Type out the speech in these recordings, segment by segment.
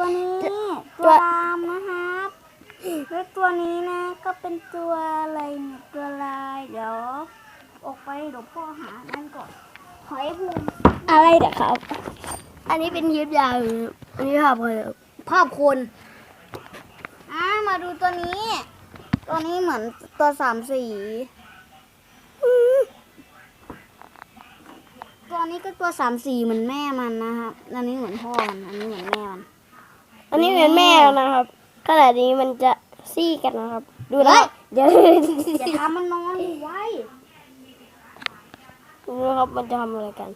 ตัวนี้ตัตัววดำนะครับแล้วตัวนี้นะก็เป็นตัวอะไรเนี่ยตัวลายเดี๋ยวออกไปเดี๋ยวพ่อหานั่นก่อนหอยภูมิอะไรเด็กครับ อันนี้เป็นยิบยาวหรืออันนี้ภาพอะไรครับภาพคนอ่ามาดูตัวนี้ ตัวนี้เหมือนตัวสามสีตัวนี้ก็ตัวสามสีเหมือนแม่มันนะครับอันนี้เหมือนพ่อมันอันนี้เหมือนแม่ มันอันนี้เป็นแม่แล้วนะครับขนาดนี้มันจะซี่กันนะครับ ดูนะเฮ้ยเดี๋ยวอย่าทำมันนอนไว้ดูนะครับมันจะทำอะไรกัน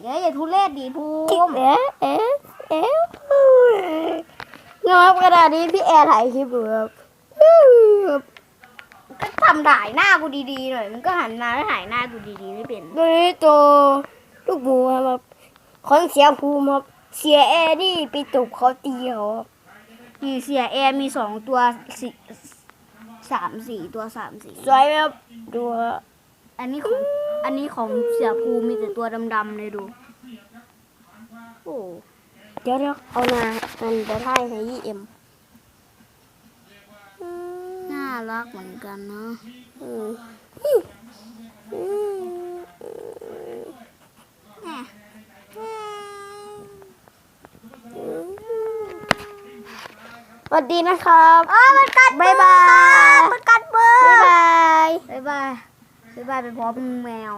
เดี๋ยวอย่าทุเรศดีภูกิ๊กมิเอ๊ะเอ๊ะเอ๊ะนะครับขนาดนี้พี่แอร์ถ่ายคลิปอยู่ครับก็ทำด่ายหน้ากูดีๆหน่อยมันก็หันมาแล้วถ่ายหน้ากูดีๆไม่เป็นตัวนี้ตัวลูกหมูครับของเสียภูมิครับ เสียแอร์นี่ไปตบเขาตีเขาครับนี่เสียแอร์มีสองตัวสี่สามสี่ตัวสามสีสวยไหมครับดูครับอันนี้ของอันนี้ของเสียภูมิมีแต่ตัวดำๆเลยดู โอ้เดี๋ยวเดี๋ยวเอามามันจะถ่ายให้ยี่เอ็มน่ารักเหมือนกันเนาะอืม แหม่ สวัสดีนะครับอ๋อมันกัดบ๊ายบายมันกัดมือบ๊ายบายบ๊ายบายบ๊ายบายเป็นพร้อมแมว